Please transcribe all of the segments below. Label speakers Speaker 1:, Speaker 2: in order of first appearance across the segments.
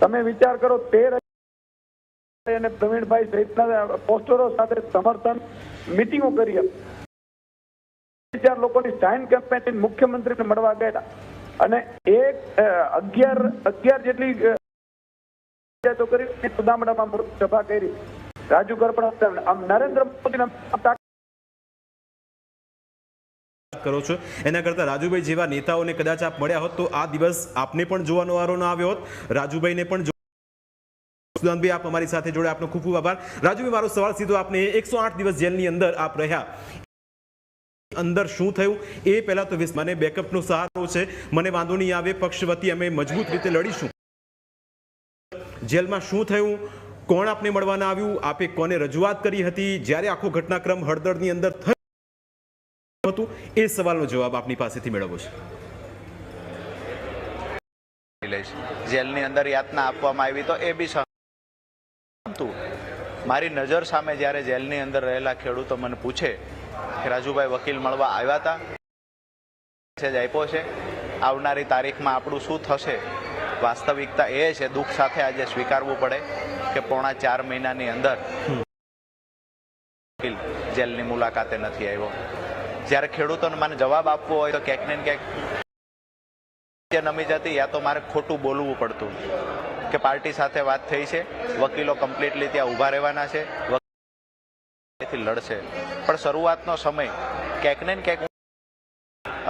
Speaker 1: તમે વિચાર કરો, તેર અને પ્રવીણભાઈ સહિતના પોસ્ટરો સાથે સમર્થન મિટિંગો કરી હતી. ચાર લોકોની સાઇન કેમ્પેન મુખ્યમંત્રીને મળવા ગયા અને એક અગિયાર અગિયાર જેટલી કરી સુદામડામાં સભા કરી. રાજુ કરપડા આમ નરેન્દ્ર મોદીના
Speaker 2: કરો છો. એના કરતાં રાજુભાઈ જેવા નેતાઓને કદાચ આપ મળ્યા હોત તો આ દિવસ આપને પણ જોવાનો વારો ન આવ્યો હોત. રાજુભાઈને પણ આપ અમારી સાથે જોડે આપનો ખૂબ ખૂબ આભાર. રાજુભાઈ, મારો સવાલ સીધો આપને એકસો દિવસ જેલની અંદર આપ રહ્યા. અંદર શું થયું? એ પહેલા તો વિસ- મને બેકઅપનો સહારો છે. મને વાંધો નહીં આવે. પક્ષ વતી અમે મજબૂત રીતે લડીશું. જેલમાં શું થયું? કોણ આપને મળવાના આવ્યું? આપે કોને રજૂઆત કરી હતી? જ્યારે આખો ઘટનાક્રમ હળદળની અંદર થયો હતું? એ સવાલનો જવાબ આપની પાસેથી મેળવવો છે.
Speaker 3: જેલની અંદર યાતના આપવામાં આવી તો એ બી મારી નજર સામે જ્યારે જેલની અંદર રહેલા ખેડૂતો મને પૂછે કે રાજુભાઈ વકીલ મળવા આવ્યા હતા મેસેજ આપ્યો છે. આવનારી તારીખમાં આપણું શું થશે? વાસ્તવિકતા એ છે દુઃખ સાથે આજે સ્વીકારવું પડે કે પોણા ચાર મહિનાની અંદર જેલની મુલાકાતે નથી આવ્યો. જ્યારે ખેડૂતોને મને જવાબ આપવો હોય તો ક્યાંક ને ક્યાંક નમી જતી યા તો મારે ખોટું બોલવું પડતું. કે પાર્ટી સાથે વાત થઈ છે, વકીલો કમ્પ્લીટલી ત્યાં ઊભા રહેવાના છે લડશે. પણ શરૂઆતનો સમય ક્યાંક ને ક્યાંક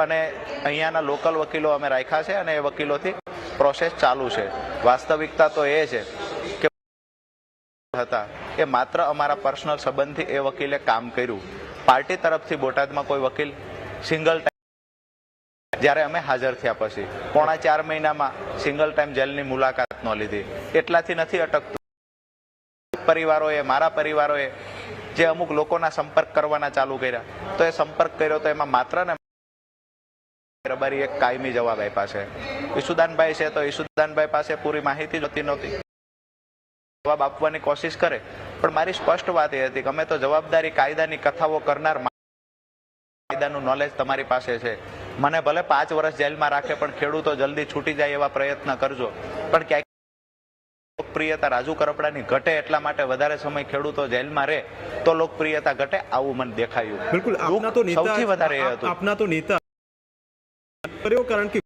Speaker 3: અને અહીંયાના લોકલ વકીલો અમે રાખ્યા છે અને એ વકીલોથી પ્રોસેસ ચાલુ છે. વાસ્તવિકતા તો એ છે હતા. એ માત્ર અમારા પર્સનલ સંબંધથી એ વકીલે કામ કર્યું. પાર્ટી તરફથી બોટાદમાં કોઈ વકીલ સિંગલ જ્યારે અમે હાજર થયા પછી. પોણા ચાર મહિનામાં સિંગલ ટાઈમ જેલની મુલાકાત ન લીધી. એટલાથી નથી અટકતું. પરિવારોએ, મારા પરિવારોએ જે અમુક લોકોના સંપર્ક કરવાના ચાલુ કર્યા, તો એ સંપર્ક કર્યો તો એમાં માત્ર ને રબારી એક કાયમી જવાબ આપ્યા છે. ઈસુદાનભાઈ છે તો ઈસુદાનભાઈ પાસે પૂરી માહિતી જોતી નહોતી. જવાબ આપવાની કોશિશ કરે. પણ મારી સ્પષ્ટ વાત એ હતી કે અમે તો જવાબદારી કાયદાની કથાઓ કરનાર કાયદાનું નોલેજ તમારી પાસે છે. મને ભલે પાંચ વર્ષ જેલમાં રાખે પણ ખેડૂતો જલ્દી છૂટી જાય એવા પ્રયત્ન કરજો. પણ ક્યાંક લોકપ્રિયતા રાજુ કરપડાની ઘટે એટલા માટે વધારે સમય ખેડૂતો જેલમાં રહે તો લોકપ્રિયતા ઘટે આવું મને દેખાયું.
Speaker 2: બિલકુલ આપના તો નેતા
Speaker 3: સૌથી વધારે એ હતું.
Speaker 2: આપના તો નેતા કર્યો કારણ કે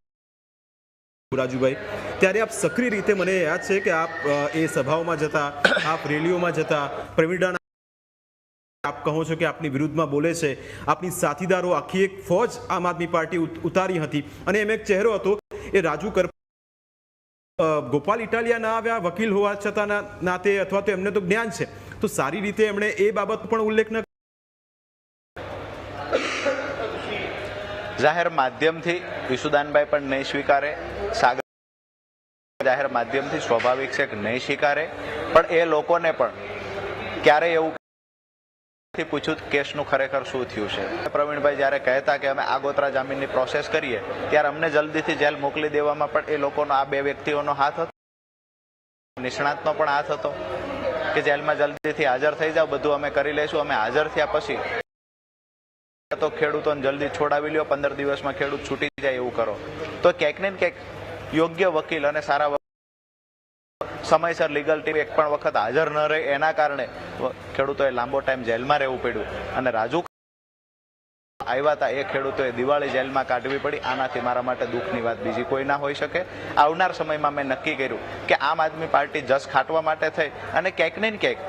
Speaker 2: રાજુભાઈ ત્યારે આપ સક્રિય રીતે મને યાદ છે કે આપ એ સભાઓમાં જતા, આપ રેલીઓમાં જતા પ્રવીણ આપ કહો છો કે આપની વિરુદ્ધમાં બોલે છે. આપની સાથીદારો આખી એક ફોજ આમ આદમી પાર્ટી ઉતારી હતી અને એમ એક ચહેરો હતો એ રાજુ કર ગોપાલ ઇટાલિયા ના આવ્યા, વકીલ હોવા છતાં નાતે અથવા તો એમને તો જ્ઞાન છે. તો સારી રીતે એમણે એ બાબત પણ ઉલ્લેખ ન
Speaker 3: જાહેર માધ્યમથી વિશુદાનભાઈ પણ નહીં સ્વીકારે. સાગર જાહેર માધ્યમથી સ્વાભાવિક છે કે નહીં સ્વીકારે, પણ એ લોકોને પણ ક્યારેય એવું પૂછ્યું કેસનું ખરેખર શું થયું છે? પ્રવીણભાઈ જ્યારે કહેતા કે અમે આગોતરા જામીનની પ્રોસેસ કરીએ, ત્યારે અમને જલ્દીથી જેલ મોકલી દેવામાં પણ એ લોકોનો આ બે વ્યક્તિઓનો હાથ હતો. નિષ્ણાતનો પણ હાથ હતો કે જેલમાં જલ્દીથી હાજર થઈ જાઓ, બધું અમે કરી લઈશું, અમે હાજર થયા પછી તો ખેડૂતોને જલ્દી છોડાવી લ્યો, પંદર દિવસમાં ખેડૂત છૂટી જાય એવું કરો. તો ક્યાંક ને ક્યાંક યોગ્ય વકીલ અને સારા સમયસર લીગલ ટીમ એક પણ વખત હાજર ન રહે, એના કારણે ખેડૂતોએ લાંબો ટાઈમ જેલમાં રહેવું પડ્યું અને રાજુ આવ્યા હતા એ ખેડૂતોએ દિવાળી જેલમાં કાઢવી પડી. આનાથી મારા માટે દુઃખની વાત બીજી કોઈ ના હોઈ શકે. આવનાર સમયમાં મેં નક્કી કર્યું કે આમ આદમી પાર્ટી જસ ખાટવા માટે થઈ અને ક્યાંક ને ક્યાંક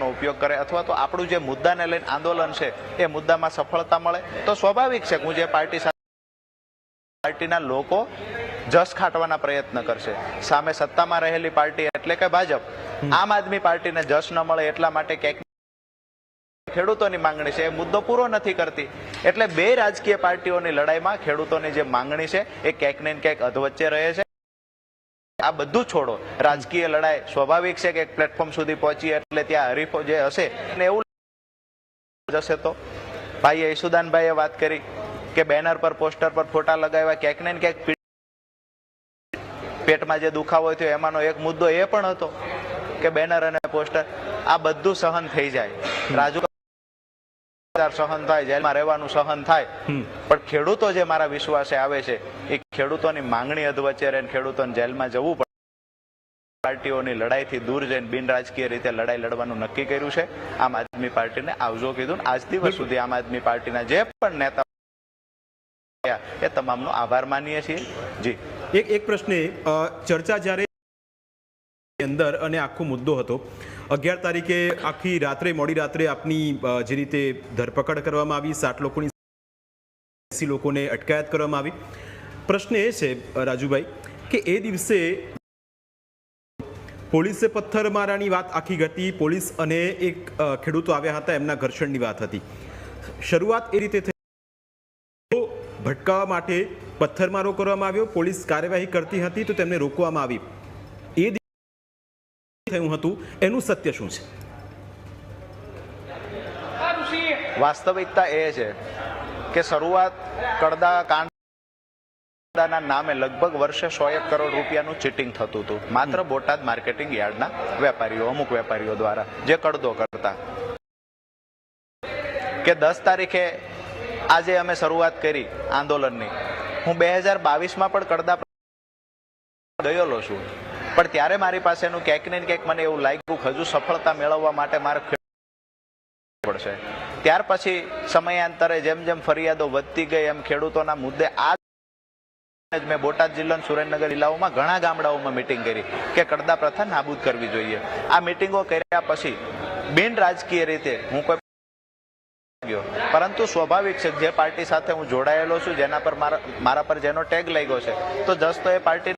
Speaker 3: નો ઉપયોગ કરે અથવા તો આપણું જે મુદ્દાને લઈને આંદોલન છે, એ મુદ્દામાં સફળતા મળે. તો સ્વાભાવિક છે હું જે પાર્ટી સાથે પાર્ટીના લોકો જસ ખાટવાના પ્રયત્ન કરશે. સામે સત્તામાં રહેલી પાર્ટી એટલે કે ભાજપ. આમ આદમી પાર્ટીને જસ ન મળે એટલા માટે ક્યાંક ખેડૂતોની માંગણી છે. એ મુદ્દો પૂરો નથી કરતી. એટલે બે રાજકીય પાર્ટીઓની લડાઈમાં ખેડૂતોની જે માંગણી છે એ ક્યાંક ને ક્યાંક અધવચ્ચે રહે છે. આ બધું છોડો. રાજકીય લડાઈ સ્વાભાવિક છે કે એક પ્લેટફોર્મ સુધી પહોંચી એટલે ત્યાં હરીફો જે હશે ને એવું જશે તો. ભાઈએ ઈસુદાનભાઈએ વાત કરી. કે બેનર પર પોસ્ટર પર ફોટા લગાવ્યા ક્યાંક ને ક્યાંક પેટમાં જે દુખાવો થયો એમાંનો એક મુદ્દો એ પણ હતો કે બેનર અને પોસ્ટર આ બધું સહન થઈ જાય. રાજુ સહન થાય જેલમાં રહેવાનું સહન થાય. પણ ખેડૂતો જે મારા વિશ્વાસે આવે છે એ ખેડૂતોની માંગણી અધવચ્ચે રહીને ખેડૂતોને જેલમાં જવું પડે. પાર્ટીઓની લડાઈથી દૂર જઈને બિન રાજકીય રીતે લડાઈ લડવાનું નક્કી કર્યું છે. આમ આદમી પાર્ટીને આવજો કીધું આજ દિવસ સુધી આમ આદમી પાર્ટીના જે પણ નેતા થયા, એ તમામનો આભાર માનીએ છીએ. જી.
Speaker 2: એક એક પ્રશ્ને ચર્ચા જ્યારે અંદર અને આખો મુદ્દો હતો અગિયાર તારીખે આખી રાત્રે મોડી રાત્રે આપની જે રીતે ધરપકડ કરવામાં આવી સાત લોકોની એસી લોકોને અટકાયત કરવામાં આવી. પ્રશ્ન એ છે રાજુભાઈ કે એ દિવસે પોલીસે પથ્થરમારાની વાત આખી ઘટી પોલીસ અને એક ખેડૂતો આવ્યા હતા એમના ઘર્ષણની વાત હતી. શરૂઆત એ રીતે થઈ ભટકાવવા માટે પથ્થરમારો કરવામાં આવ્યો. પોલીસ કાર્યવાહી કરતી હતી તો તેમને રોકવામાં આવી. એ થયું હતું. એનું સત્ય શું છે?
Speaker 3: વાસ્તવિકતા એ છે કે શરૂઆત કડદા કાંડાના નામે લગભગ વર્ષે સો એક કરોડ રૂપિયાનું ચીટિંગ થતું હતું. માત્ર બોટાદ માર્કેટિંગ યાર્ડના વેપારીઓ, અમુક વેપારીઓ દ્વારા. જે કડદો કરતા. કે દસ તારીખે આજે અમે શરૂઆત કરી આંદોલનની. હું બે હજાર બાવીસમાં પણ કડદા ગયેલો છું. પણ ત્યારે મારી પાસેનું ક્યાંક ને ક્યાંક મને એવું લાગ્યું હજુ સફળતા મેળવવા માટે મારે પડશે. ત્યાર પછી સમયાંતરે જેમ જેમ ફરિયાદો વધતી ગઈ, એમ ખેડૂતોના મુદ્દે આ મેં બોટાદ જિલ્લાના સુરેન્દ્રનગર જિલ્લાઓમાં ઘણા ગામડાઓમાં મિટિંગ કરી કે કડદા પ્રથા નાબૂદ કરવી જોઈએ. આ મિટિંગો કર્યા પછી બિન રાજકીય રીતે હું કોઈ પરંતુ સ્વાભાવિક છે, જે પાર્ટી સાથે હું જોડાયેલો છું, જેના પર મારા પર જેનો ટેગ લાગ્યો છે, તો જસ એ પાર્ટી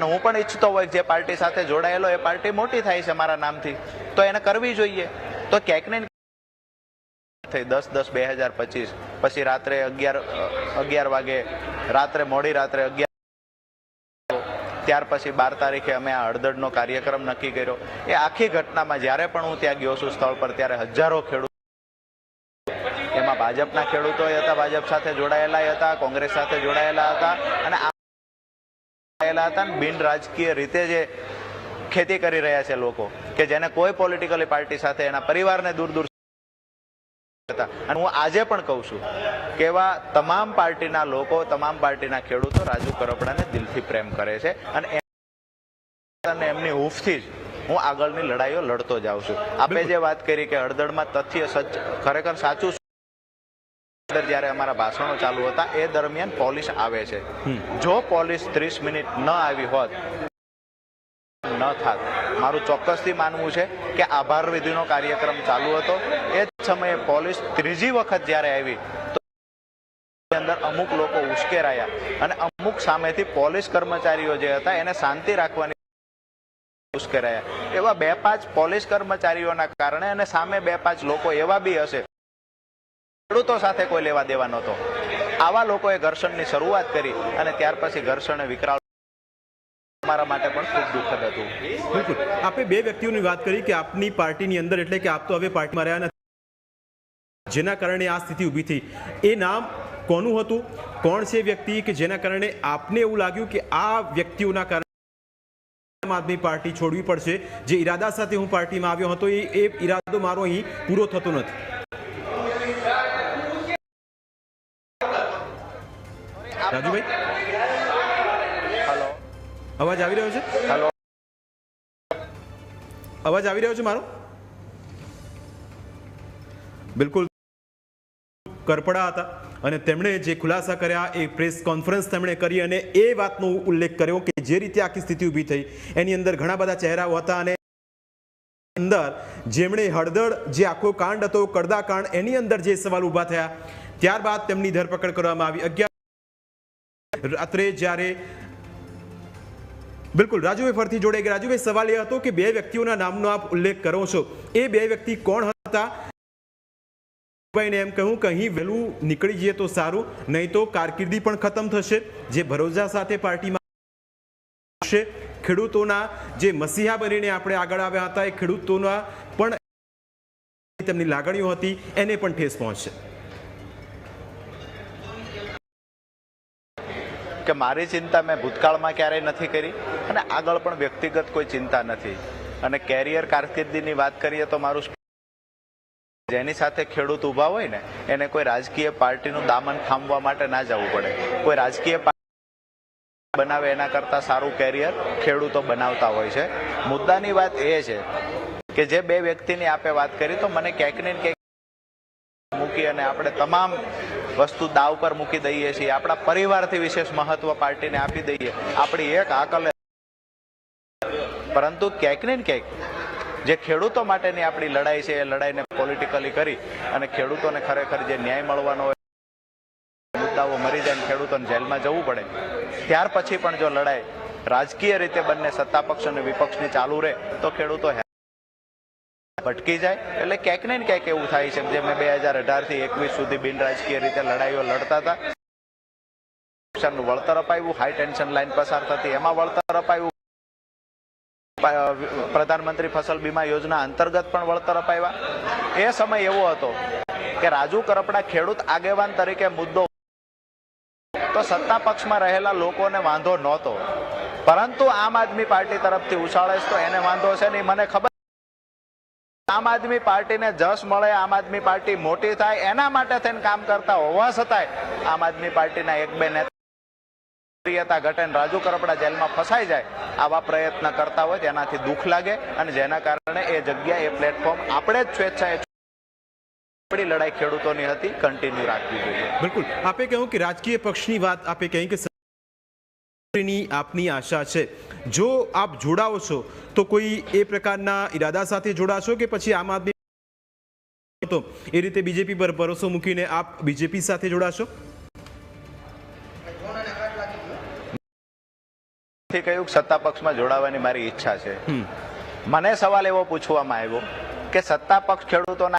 Speaker 3: હું પણ ઈચ્છતો હોય જે પાર્ટી સાથે જોડાયેલો, એ પાર્ટી મોટી થાય છે મારા નામથી. તો એને કરવી જોઈએ. તો ક્યાંક ને થઈ, દસ દસ બે હજાર પચીસ. પછી રાત્રે અગિયાર અગિયાર વાગે, રાત્રે મોડી રાત્રે અગિયાર ત્યાર પછી બાર તારીખે અમે આ હળદળનો કાર્યક્રમ નક્કી કર્યો. એ આખી ઘટનામાં જ્યારે પણ હું ત્યાં ગયો છું સ્થળ પર, ત્યારે હજારો ખેડૂત ભાજપના ખેડૂતો હતા ભાજપ સાથે જોડાયેલા હતા કોંગ્રેસ સાથે જોડાયેલા હતા અને જોડાયેલા હતા ને બિન રાજકીય રીતે જે ખેતી કરી રહ્યા છે લોકો કે જેને કોઈ પોલિટિકલી પાર્ટી સાથે એના પરિવારને દૂર દૂર હતા. અને હું આજે પણ કહું છું કે એવા તમામ પાર્ટીના લોકો તમામ પાર્ટીના ખેડૂતો રાજુ કરપડાને દિલથી પ્રેમ કરે છે અને અને એમની હૂફથી જ હું આગળની લડાઈઓ લડતો જાઉં છું. આપે જે વાત કરી કે હળદળમાં તથ્ય સચ ખરેખર સાચું અંદર જ્યારે અમારા ભાષણો ચાલુ હતા એ દરમિયાન પોલીસ આવે છે. જો પોલીસ ત્રીસ મિનિટ ન આવી હોત ન થાત. મારું ચોક્કસથી માનવું છે કે આભાર વિધિનો કાર્યક્રમ ચાલુ હતો. એ જ સમયે પોલીસ ત્રીજી વખત જ્યારે આવી તો અંદર અમુક લોકો ઉશ્કેરાયા અને અમુક સામેથી પોલીસ કર્મચારીઓ જે હતા એને શાંતિ રાખવાની ઉશ્કેરાયા. એવા બે પાંચ પોલીસ કર્મચારીઓના કારણે અને સામે બે પાંચ લોકો એવા બી હશે ખેડૂતો સાથે કોઈ લેવા દેવા નહોતો. આવા લોકોએ ઘર્ષણની શરૂઆત કરી અને ત્યાર પછી ઘર્ષણ વિકરાળ મારા માટે પણ ખૂબ દુઃખદ હતું.
Speaker 2: બિલકુલ. આપે બે વ્યક્તિઓની વાત કરી કે આપની પાર્ટીની અંદર એટલે કે આપ તો હવે પાર્ટીમાં રહ્યા નથી. જેના કારણે આ સ્થિતિ ઊભી થઈ. એ નામ કોનું હતું? કોણ છે વ્યક્તિ કે જેના કારણે આપને એવું લાગ્યું કે આ વ્યક્તિઓના કારણે આદમી પાર્ટી છોડવી પડશે? જે ઈરાદા સાથે હું પાર્ટીમાં આવ્યો હતો એ ઈરાદો મારો અહીં પૂરો થતો નથી. રાજુભાઈ?
Speaker 3: હલો.
Speaker 2: અવાજ આવી રહ્યો છે?
Speaker 3: હલો.
Speaker 2: અવાજ આવી રહ્યો છે મારો? બિલકુલ. કરપડા હતા અને તેમણે જે ખુલાસા કર્યા એ પ્રેસ કોન્ફરન્સ તેમણે કરી અને એ વાતનો ઉલ્લેખ કર્યો કે જે રીતે આખી સ્થિતિ ઊભી થઈ એની અંદર ઘણા બધા ચહેરાઓ હતા અને અંદર જેમણે હળદર જે આખો કાંડ હતો કડદા કાંડ એની અંદર જે સવાલ ઊભા થયા ત્યારબાદ તેમની ધરપકડ કરવામાં આવી. અગિયાર રાત્રે જ્યારે બિલકુલ, રાજુભાઈ ફરતી જોડે ગયા રાજુભાઈ સવાલ એ હતો કે બે વ્યક્તિઓના નામનો આપ ઉલ્લેખ કરો છો. એ બે વ્યક્તિ કોણ હતા? ભાઈને એમ કહ્યું કે અહીં વહેલું નીકળી જઈએ તો સારું, નહીં તો કારકિર્દી પણ ખતમ થશે. જે ભરોસા સાથે પાર્ટીમાં છે ખેડૂતોના જે મસીહા બનીને આપણે આગળ આવ્યા હતા, એ ખેડૂતોના પણ તેમની લાગણીઓ હતી, એને પણ ઠેસ પહોંચશે.
Speaker 3: કે મારી ચિંતા મેં ભૂતકાળમાં ક્યારેય નથી કરી અને આગળ પણ વ્યક્તિગત કોઈ ચિંતા નથી. અને કેરિયર કારકિર્દીની વાત કરીએ તો મારું જેની સાથે ખેડૂત ઊભા હોય ને, એને કોઈ રાજકીય પાર્ટીનું દામન થામવા માટે ના જવું પડે. કોઈ રાજકીય પાર્ટી બનાવે એના કરતાં સારું કેરિયર ખેડૂતો બનાવતા હોય છે. મુદ્દાની વાત એ છે કે જે બે વ્યક્તિની આપે વાત કરી, તો મને ક્યાંક ને ક્યાંક મૂકી અને આપણે તમામ વસ્તુ દાવ પર મૂકી દઈએ છીએ. આપણા પરિવારથી વિશેષ મહત્વ પાર્ટીને આપી દઈએ. આપણી એક આકલ પરંતુ ક્યાંક ને ક્યાંક જે ખેડૂતો માટેની આપણી લડાઈ છે, એ લડાઈને પોલિટિકલી કરી અને ખેડૂતોને ખરેખર જે ન્યાય મળવાનો હોય, મુદ્દાઓ મરી જાય ખેડૂતોને જેલમાં જવું પડે. ત્યાર પછી પણ જો લડાઈ રાજકીય રીતે બંને સત્તા પક્ષ અને વિપક્ષની ચાલુ રહે, તો ખેડૂતો ભટકી જાય. એટલે ક્યાંક ને ક્યાંક એવું થાય છે જે મેં બે હજાર અઢારથી એકવીસ સુધી બિનરાજકીય રીતે લડાઈઓ લડતા હતા. વળતર અપાયું હાઈ ટેન્શન લાઈન પસાર થતી. એમાં વળતર અપાયું. પ્રધાનમંત્રી ફસલ બીમા યોજના અંતર્ગત પણ વળતર અપાવ્યા. એ સમય એવો હતો કે રાજુ કરપડા ખેડૂત આગેવાન તરીકે મુદ્દો તો સત્તા પક્ષમાં રહેલા લોકોને વાંધો નહોતો. પરંતુ આમ આદમી પાર્ટી તરફથી ઉછાળે તો એને વાંધો છે નહીં. મને ખબર આમ આદમી પાર્ટીને જશ મળે, આમ આદમી પાર્ટી મોટી થાય, એના માટે થઈને કામ કરતા હોવા છતાંય આમ આદમી પાર્ટીના એક બે નેતા પ્રિયતા રાજુ કરપડા જેલમાં ફસાઈ જાય આવા પ્રયત્ન કરતા હોય તેનાથી દુઃખ લાગે અને જેના કારણે એ જગ્યા એ પ્લેટફોર્મ આપણે જ સ્વેચ્છાએ આપણી લડાઈ ખેડૂતોની હતી કન્ટિન્યુ રાખવી જોઈએ.
Speaker 2: બિલકુલ. આપે કહ્યું કે રાજકીય પક્ષની વાત, આપે કહી કે ની આપની આશા છે. જો આપ જોડાઓ છો તો કોઈ એ પ્રકારના ઈરાદા સાથે જોડાશો કે પછી આમ આદમી તો એ રીતે બીજેપી પર ભરોસો મૂકીને આપ બીજેપી સાથે જોડાશો?
Speaker 3: કહ્યું કે સત્તા પક્ષમાં જોડાવાની મારી ઈચ્છા છે? મને સવાલ એવો પૂછવામાં આવ્યો કે સત્તા પક્ષ ખેડૂતોના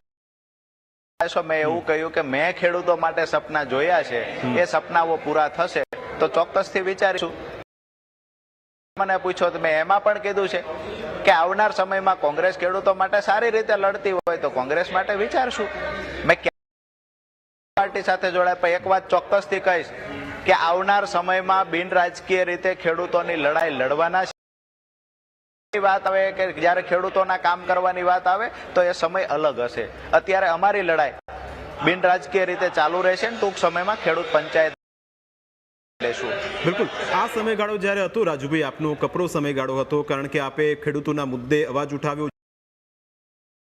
Speaker 3: મેં એવું કહ્યું કે મેં ખેડૂતો માટે સપના જોયા છે. એ સપનાઓ પૂરા થશે. તો ચોક્કસથી વિચારીશું. મને પૂછો તો મેં એમાં પણ કીધું છે કે આવનાર સમયમાં કોંગ્રેસ ખેડૂતો માટે સારી રીતે લડતી હોય તો કોંગ્રેસ માટે વિચારશું. મેં પાર્ટી સાથે જોડાય એક વાત ચોક્કસથી કહીશ કે આવનાર સમયમાં બિન રાજકીય રીતે ખેડૂતોની લડાઈ લડવાના છે. વાત આવે કે જ્યારે ખેડૂતોના કામ કરવાની વાત આવે તો એ સમય અલગ હશે. અત્યારે અમારી લડાઈ બિન રાજકીય રીતે ચાલુ રહેશે ને ટૂંક સમયમાં ખેડૂત પંચાયત
Speaker 2: બિલકુલ. આ સમયગાળો જ્યારે હતો, રાજુભાઈ, આપનો કપરો સમયગાળો હતો, કારણ કે આપે ખેડૂતોના મુદ્દે અવાજ ઉઠાવ્યો.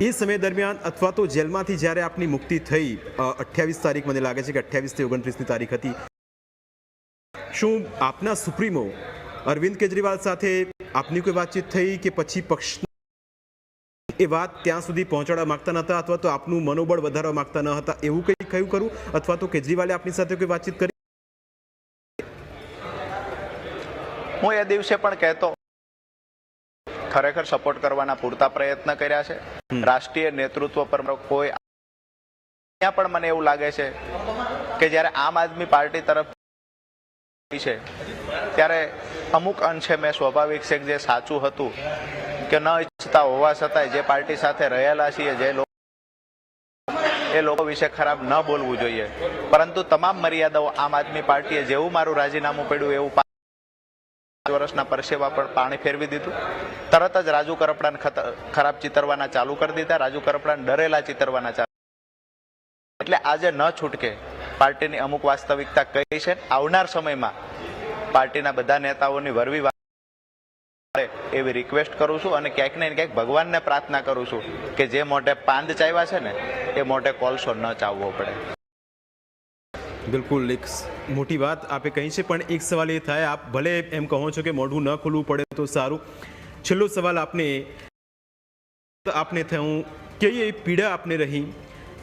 Speaker 2: એ સમય દરમિયાન અથવા તો જેલમાંથી જ્યારે આપની મુક્તિ થઈ અઠ્યાવીસ તારીખ મને લાગે છે કે અઠ્યાવીસથી ઓગણત્રીસની તારીખ હતી. શું આપના સુપ્રીમો અરવિંદ કેજરીવાલ સાથે આપની કોઈ વાતચીત થઈ કે પછી પક્ષ એ વાત ત્યાં સુધી પહોંચાડવા માંગતા નહોતા અથવા તો આપનું મનોબળ વધારવા માંગતા ન હતા? એવું કંઈ કયું કરું અથવા તો કેજરીવાલે આપની સાથે કોઈ વાતચીત કરી?
Speaker 3: હું એ દિવસે પણ કહેતો ખરેખર સપોર્ટ કરવાના પૂરતા પ્રયત્ન કર્યા છે. રાષ્ટ્રીય નેતૃત્વ પર કોઈ ત્યાં પણ મને એવું લાગે છે કે જ્યારે આમ આદમી પાર્ટી તરફ છે ત્યારે અમુક અંશે મેં સ્વાભાવિક છે જે સાચું હતું કે ન ઈચ્છતા હોવા છતાંય જે પાર્ટી સાથે રહેલા છીએ જે લોકો એ લોકો વિશે ખરાબ ન બોલવું જોઈએ. પરંતુ તમામ મર્યાદાઓ આમ આદમી પાર્ટીએ જેવું મારું રાજીનામું પડ્યું એવું વર્ષના પરસેવા પર પાણી ફેરવી દીધું. તરત જ રાજુ કરપડાને ખરાબ ચિતરવાના ચાલુ કરી દીધા. રાજુ કરપડાને ડરેલા ચિતરવાના ચાલુ એટલે આજે ન છૂટકે પાર્ટીની અમુક વાસ્તવિકતા કઈ છે આવનાર સમયમાં પાર્ટીના બધા નેતાઓની વરવી એવી રિક્વેસ્ટ કરું છું અને ક્યાંક ને ક્યાંક ભગવાનને પ્રાર્થના કરું છું કે જે મોઢે પાંદ ચાવ્યા છે ને એ મોઢે કોલસો ન ચાવવો પડે.
Speaker 2: બિલકુલ, એક મોટી વાત આપે કહી છે, પણ એક સવાલ એ થાય, આપ ભલે એમ કહો છો કે મોઢું ન ખોલવું પડે તો સારું. છેલ્લો સવાલ આપને આપને થયું, કે એ પીડા આપને રહી,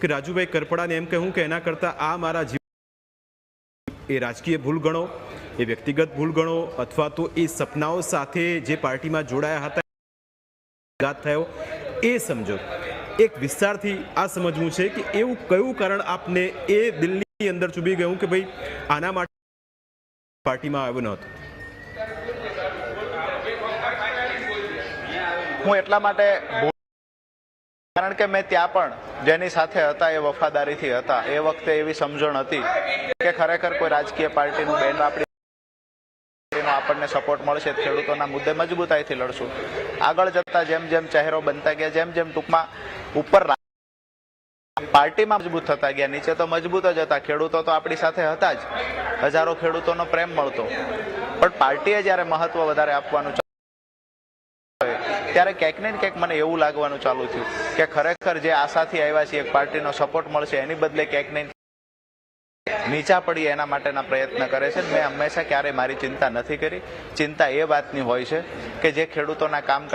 Speaker 2: કે રાજુભાઈ કરપડાને એમ કહું કે એના કરતાં આ મારા જીવન એ રાજકીય ભૂલ ગણો, એ વ્યક્તિગત ભૂલ ગણો, અથવા તો એ સપનાઓ સાથે જે પાર્ટીમાં જોડાયા હતા ઘાત થયો, એ સમજો. એક વિસ્તારથી આ સમજવું છે કે એવું કયું કારણ આપને એ દિલ્હીની અંદર ચૂબી ગયું કે ભાઈ આના માટે પાર્ટીમાં આવ્યો નહોતો.
Speaker 3: હું એટલા માટે કારણ કે મેં ત્યાં પણ જેની સાથે હતા એ વફાદારીથી હતા. એ વખતે એવી સમજણ હતી કે ખરેખર કોઈ રાજકીય પાર્ટીનું બેન આપણી આપણને સપોર્ટ મળશે. ખેડૂતોના મુદ્દે મજબૂતાઈથી લડશું. આગળ જતા જેમ જેમ ચહેરો બનતા ગયા, જેમ જેમ ટૂંકમાં ઉપર પાર્ટીમાં મજબૂત થતા ગયા. નીચે તો મજબૂત જ હતા. ખેડૂતો તો આપણી સાથે હતા જ. હજારો ખેડૂતોનો પ્રેમ મળતો. પણ પાર્ટીએ જ્યારે મહત્વ વધારે આપવાનું ત્યારે ક્યાંક ને ક્યાંક મને એવું લાગવાનું ચાલુ થયું કે ખરેખર જે આશાથી આવ્યા છે એક પાર્ટીનો સપોર્ટ મળશે, એની બદલે ક્યાંક ને નીચા પડી એના માટેના પ્રયત્ન કરે છે. મેં હંમેશા ક્યારેય મારી ચિંતા નથી કરી. ચિંતા એ વાતની હોય છે કે જે ખેડૂતોના કામ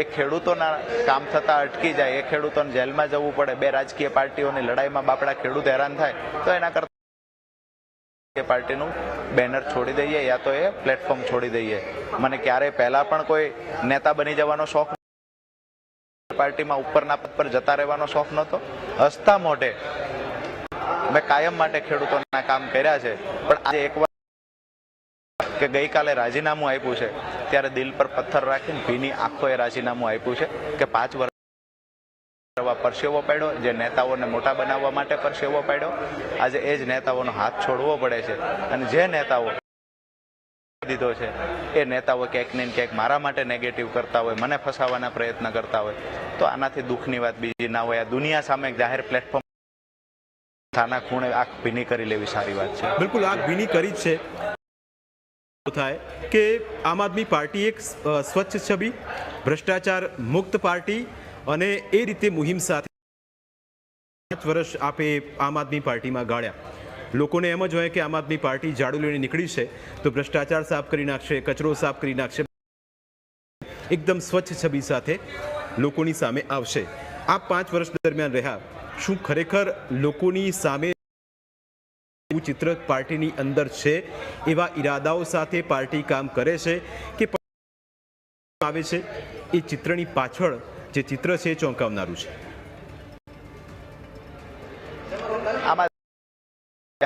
Speaker 3: એ ખેડૂતોના કામ થતા અટકી જાય, એ ખેડૂતોને જેલમાં જવું પડે, બે રાજકીય પાર્ટીઓની લડાઈમાં બાપડા ખેડૂત હેરાન થાય, તો એના કરતા પાર્ટીનું બેનર છોડી દઈએ યા તો એ પ્લેટફોર્મ છોડી દઈએ. મને ક્યારેય પહેલા પણ કોઈ નેતા બની જવાનો શોખ પાર્ટીમાં ઉપરના પદ પર જતા રહેવાનો શોખ નહોતો. હસતા મોઢે મેં કાયમ માટે ખેડૂતોના કામ કર્યા છે. પણ આજે એક વાર કે ગઈકાલે રાજીનામું આપ્યું છે. ત્યારે દિલ પર પથ્થર રાખીને ભીની આંખોએ રાજીનામું આપ્યું છે કે પાંચ વર્ષ પરસેવો પાડ્યો, જે નેતાઓને મોટા બનાવવા માટે પરસેવો પાડ્યો. આજે એ જ નેતાઓનો હાથ છોડવો પડે છે. અને જે નેતાઓ દીધો છે, એ નેતાઓ ક્યાંક ને ક્યાંક મારા માટે નેગેટિવ કરતા હોય, મને ફસાવવાના પ્રયત્ન કરતા હોય. તો આનાથી દુઃખની વાત બીજી ના હોય. આ દુનિયા સામે જાહેર પ્લેટફોર્મ થાના ખૂણે આંખ ભીની કરી લેવી સારી વાત છે.
Speaker 2: બિલકુલ, આંખ ભીની કરી જ છે. થાય કે આમ આદમી પાર્ટી એક સ્વચ્છ છબી, ભ્રષ્ટાચાર મુક્ત પાર્ટી અને એ રીતે મુહિમ સાથે પાંચ વર્ષ આપે આમ આદમી પાર્ટીમાં ગાળ્યા. લોકોને એમ જ હોય કે આમ આદમી પાર્ટી ઝાડુ લઈને નીકળી છે, તો ભ્રષ્ટાચાર સાફ કરી નાખશે, કચરો સાફ કરી નાખશે. એકદમ સ્વચ્છ છબી સાથે લોકોની સામે આવશે. આ પાંચ વર્ષ દરમિયાન રહ્યા. શું ખરેખર લોકોની સામે ચિત્ર પાર્ટીની અંદર છે. એવા ઈરાદાઓ સાથે પાર્ટી કામ કરે છે કે આવે છે. એ ચિત્રની પાછળ જે ચિત્ર છે એ ચોંકાવનારું છે.
Speaker 3: આમાં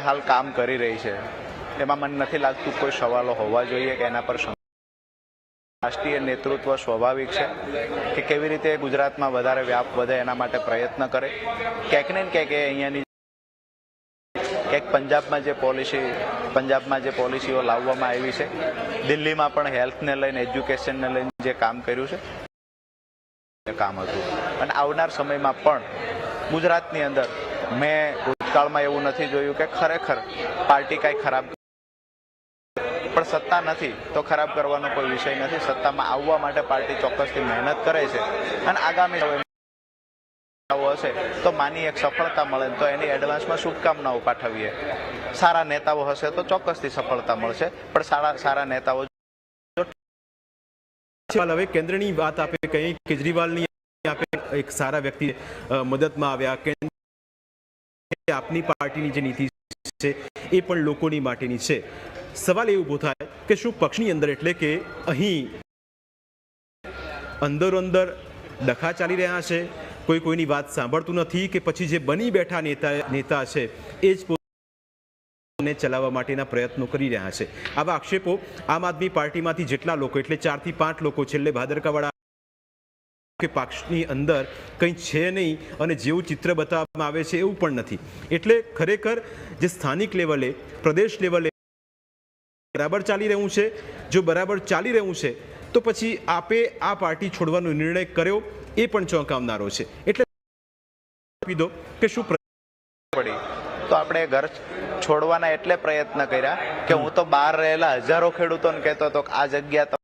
Speaker 3: હાલ કામ કરી રહી છે. એમાં મને નથી લાગતું કોઈ સવાલો હોવા જોઈએ કે એના પર રાષ્ટ્રીય નેતૃત્વ સ્વાભાવિક છે કે કેવી રીતે ગુજરાતમાં વધારે વ્યાપ વધે એના માટે પ્રયત્ન કરે. ક્યાંક ને ક્યાંક એ અહીંયાની પંજાબમાં જે પોલિસી પંજાબમાં જે પોલિસીઓ લાવવામાં આવી છે, દિલ્હીમાં પણ હેલ્થને લઈને એજ્યુકેશનને લઈને જે કામ કર્યું છે કામ હતું. અને આવનાર સમયમાં પણ ગુજરાતની અંદર મેં ભૂતકાળમાં એવું નથી જોયું કે ખરેખર પાર્ટી કાંઈ ખરાબ પણ સત્તા નથી, તો ખરાબ કરવાનો કોઈ વિષય નથી. સત્તામાં આવવા માટે પાર્ટી ચોક્કસથી મહેનત કરે છે. અને આગામી હશે, તો માની એક સફળતા મળે તો એની એડવાન્સમાં શુભકામનાઓ પાઠવીએ. સારા નેતાઓ હશે તો ચોક્કસથી સફળતા મળશે, પણ સારા સારા નેતાઓ
Speaker 2: હવે કેન્દ્રની વાત આપે કહી કેજરીવાલની આપે એક સારા વ્યક્તિ મદદમાં આવ્યા. કેન્દ્ર આપની પાર્ટીની જે નીતિ છે, એ પણ લોકોની માટેની છે. સવાલ એ ઊભો થાય કે શું પક્ષની અંદર એટલે કે અહીં અંદરો અંદર ડખા ચાલી રહ્યા છે? કોઈ કોઈની વાત સાંભળતું નથી કે પછી જે બની બેઠા નેતા નેતા છે, એ જ ને ચલાવવા માટેના પ્રયત્નો કરી રહ્યા છે. આવા આક્ષેપો આમ આદમી પાર્ટીમાંથી જેટલા લોકો, એટલે ચારથી પાંચ લોકો છેલ્લે ભાદરકાવાળા કે પક્ષની અંદર કંઈ છે નહીં અને જેવું ચિત્ર બતાવવામાં આવે છે એવું પણ નથી. એટલે ખરેખર જે સ્થાનિક લેવલે, પ્રદેશ લેવલે બરાબર ચાલી રહ્યું છે, જો બરાબર ચાલી રહ્યું છે તો પછી આપે આ પાર્ટી છોડવાનો નિર્ણય કર્યો એ પણ ચોંકાવનારો છે. એટલે આપી દો કે શું
Speaker 3: પડી. તો આપણે ઘર છોડવાના એટલે પ્રયત્ન કર્યા કે હું તો બહાર રહેલા હજારો ખેડૂતોને કહેતો હતો કે આ જગ્યા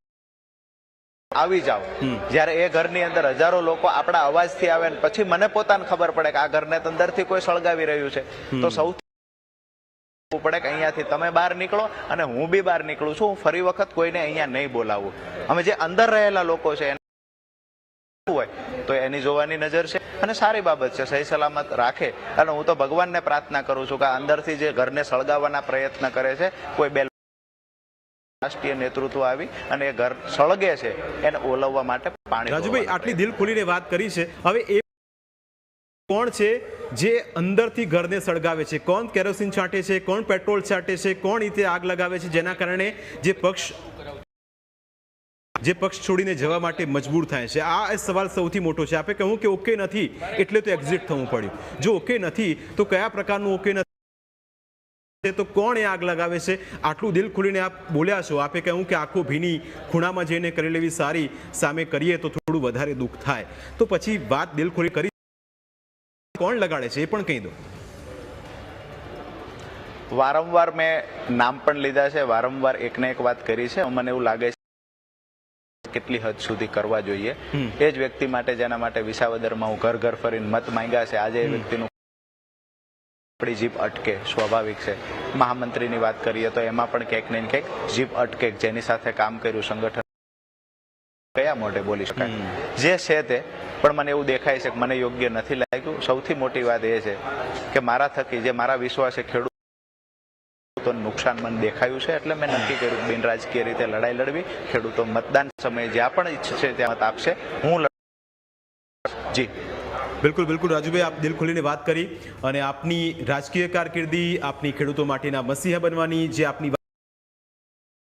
Speaker 3: આવી જાઓ. જ્યારે એ ઘરની અંદર હજારો લોકો આપણા અવાજથી આવે ને પછી મને પોતાને ખબર પડે કે આ ઘરને અંદરથી કોઈ સળગાવી રહ્યું છે. તો સૌથી પડે કે અહીંયાથી તમે બહાર નીકળો અને હું બી બહાર નીકળું છું. હું ફરી વખત કોઈને અહીંયા નહીં બોલાવું. અમે જે અંદર રહેલા લોકો છે હોય તો એની જોવાની નજર છે અને સારી બાબત છે સહી સલામત રાખે. અને હું તો ભગવાનને પ્રાર્થના કરું છું કે અંદરથી જે ઘરને સળગાવવાના પ્રયત્ન કરે છે કોઈ બે રાષ્ટ્રીય નેતૃત્વ આવી અને એ ઘર સળગે છે એને ઓલવવા માટે પાણી
Speaker 2: રાજુભાઈ આટલી દિલ ખોલીને વાત કરી છે. હવે એ કોણ છે જે અંદરથી ઘરને સળગાવે છે. કોણ કેરોસીન છાંટે છે, કોણ પેટ્રોલ છાંટે છે, કોણ રીતે આગ લગાવે છે, જેના કારણે જે પક્ષ જે પક્ષ છોડીને જવા માટે મજબૂર થાય છે. આ સવાલ સૌથી મોટો છે. આપે કહ્યું કે ઓકે નથી, એટલે તો એક્ઝિટ થવું પડ્યું. જો ઓકે નથી, તો કયા પ્રકારનું ઓકે નથી? તો કોણ એ આગ લગાવે છે? આટલું દિલ ખોલીને આપ બોલ્યા છો. આપે કહ્યું કે આખો ભીની ખૂણામાં જઈને કરી લેવી સારી, સામે કરીએ તો થોડું વધારે દુઃખ થાય. તો પછી વાત દિલ ખોલી કરી કોણ લગાડે છે એ પણ કહી દો.
Speaker 3: વારંવાર મેં નામ પણ લીધા છે વારંવાર એકને એક વાત કરી છે. મને એવું લાગે છે કેટલી હદ સુધી કરવા જોઈએ. એ જ વ્યક્તિ માટે જેના માટે વિસાવદરમાં હું ઘર ઘર ફરીને મત માંગ્યા છે. આજે એ વ્યક્તિનું આપણી જીભ અટકે સ્વાભાવિક છે. મહામંત્રીની વાત કરીએ તો એમાં પણ ક્યાંક ને ક્યાંક જીભ અટકે જેની સાથે કામ કર્યું સંગઠન કયા મોઢે બોલી શકાય? જે છે તે. પણ મને એવું દેખાય છે કે મને યોગ્ય નથી લાગ્યું. સૌથી મોટી વાત એ છે કે મારા થકી જે મારા વિશ્વાસે ખેડૂતોને નુકસાન મને દેખાયું છે એટલે મેં નક્કી કર્યું બિન રાજકીય રીતે લડાઈ લડવી. ખેડૂતો મતદાન સમયે જ્યાં પણ ઈચ્છશે ત્યાં મત આપશે. હું જી.
Speaker 2: બિલકુલ બિલકુલ. રાજુભાઈ આપ દિલ ખોલીને વાત કરી અને આપની રાજકીય કારકિર્દી આપની ખેડૂતો માટેના મસીહા બનવાની જે આપની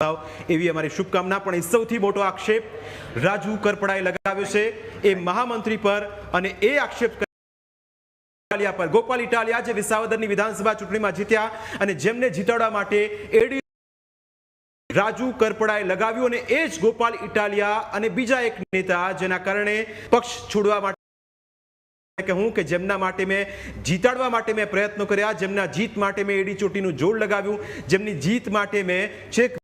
Speaker 2: વાત એવી અમારી શુભકામના, પણ એ સૌથી મોટો આક્ષેપ રાજુ કરપડાએ લગાવ્યો છે. એ મહામંત્રી પર અને એ આક્ષેપ પર. ગોપાલ ઇટાલિયા જે વિસાવદરની વિધાનસભા ચૂંટણીમાં જીત્યા અને જેમને જીતાડવા માટે એડી રાજુ કરપડાએ લગાવ્યું અને એ જ ગોપાલ ઇટાલિયા અને બીજા એક નેતા જેના કારણે પક્ષ છોડવા માટે કહું કે જેમના માટે મેં જીતાડવા માટે મેં પ્રયત્નો કર્યા, જેમના જીત માટે મેં એડી ચોટીનું જોડ લગાવ્યું, જેમની જીત માટે મેં છેક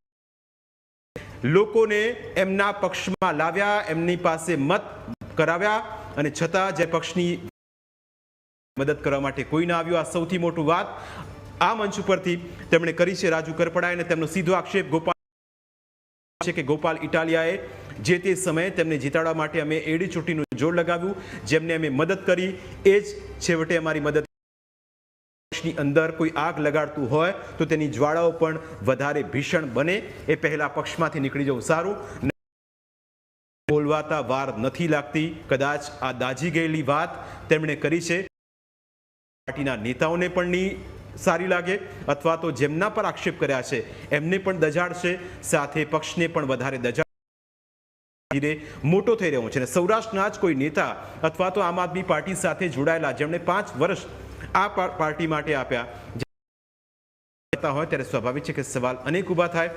Speaker 2: લોકોને એમના પક્ષમાં લાવ્યા, એમની પાસે મત કરાવ્યા અને છતાં જે પક્ષની મદદ કરવા માટે કોઈ ના આવ્યું. આ સૌથી મોટું વાત આ મંચ ઉપરથી તેમણે કરી છે રાજુ કરપડાએ અને તેમનો સીધો આક્ષેપ ગોપાલ છે કે ગોપાલ ઇટાલિયાએ જે તે સમયે તેમને જીતાડવા માટે અમે એડી ચોટીનું જોર લગાવ્યું, જેમને અમે મદદ કરી. એ જ છેવટે અમારી મદદ પક્ષની અંદર કોઈ આગ લગાડતું હોય તો તેની જ્વાળાઓ પણ વધારે ભીષણ બને. એ પહેલાં પક્ષમાંથી નીકળી જવું સારું. બોલવાતા વાર નથી લાગતી. કદાચ આ દાજી ગયેલી વાત તેમણે કરી છે. પાર્ટીના નેતાઓને પણ નહીં સારી લાગે અથવા તો જેમના પર આક્ષેપ કર્યા છે એમને પણ દજાડશે સાથે પક્ષને પણ વધારે દજાડ મોટો થઈ રહ્યો છે. સૌરાષ્ટ્રના જ કોઈ નેતા અથવા તો આમ આદમી પાર્ટી સાથે જોડાયેલા જેમણે પાંચ વર્ષ આ પાર્ટી માટે આપ્યા. હોય ત્યારે સ્વાભાવિક છે કે સવાલ અનેક ઊભા થાય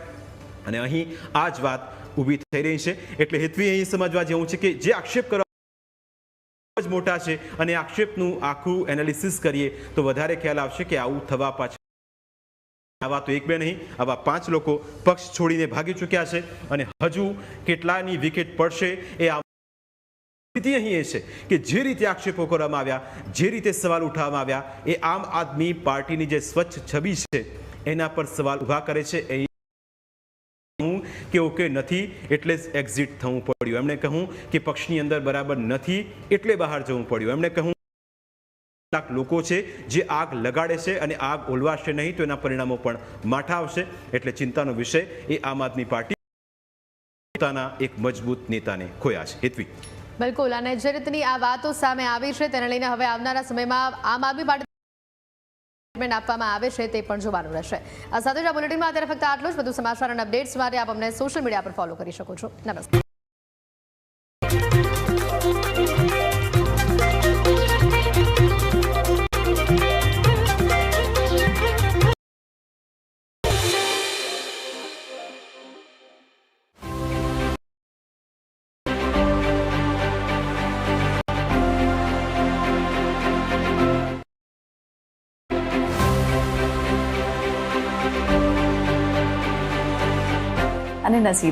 Speaker 2: અને અહીં આ જ વાત ઊભી થઈ રહી છે. એટલે હેતવી અહીં સમજવા જેવું છે કે જે આક્ષેપ કરવા જ મોટા છે અને આક્ષેપનું આખું એનાલિસિસ કરીએ તો વધારે ખ્યાલ આવશે કે આવું થવા પાછળ આવા તો એક બે નહીં, આવા પાંચ લોકો પક્ષ છોડીને ભાગી ચૂક્યા છે અને હજુ કેટલાની વિકેટ પડશે એ સ્થિતિ અહીં એ છે કે જે રીતે આક્ષેપો કરવામાં આવ્યા, જે રીતે સવાલ ઉઠાવવામાં આવ્યા, એ આમ આદમી પાર્ટીની જે સ્વચ્છ છબી છે, એના પર સવાલ ઊભા કરે છે. એ કે ઓકે નથી, એટલે જ એક્ઝિટ થવું પડ્યું. એમણે કહું કે પક્ષની અંદર બરાબર નથી, એટલે બહાર જવું પડ્યું. એમણે કહું કેટલાક લોકો છે જે આગ લગાડે છે અને આગ ઓલવાશે નહીં, તો એના પરિણામો પણ માઠા આવશે. એટલે ચિંતાનો વિષય, એ આમ આદમી પાર્ટી પોતાના એક મજબૂત નેતાને ખોયા છે. હેતવી.
Speaker 4: બિલકુલ, અને જે રીતની આ વાતો સામે આવી છે તેને લઈને હવે આવનારા સમયમાં આમ આદમી પાર્ટી આપવામાં આવે છે તે પણ જોવાનું રહેશે. આ સાથે જ આ બુલેટિનમાં અત્યારે ફક્ત આટલું જ. બધું સમાચાર અને અપડેટ્સ માટે આપ અમને સોશિયલ મીડિયા પર ફોલો કરી શકો છો. નમસ્કાર.
Speaker 5: અને નસીબ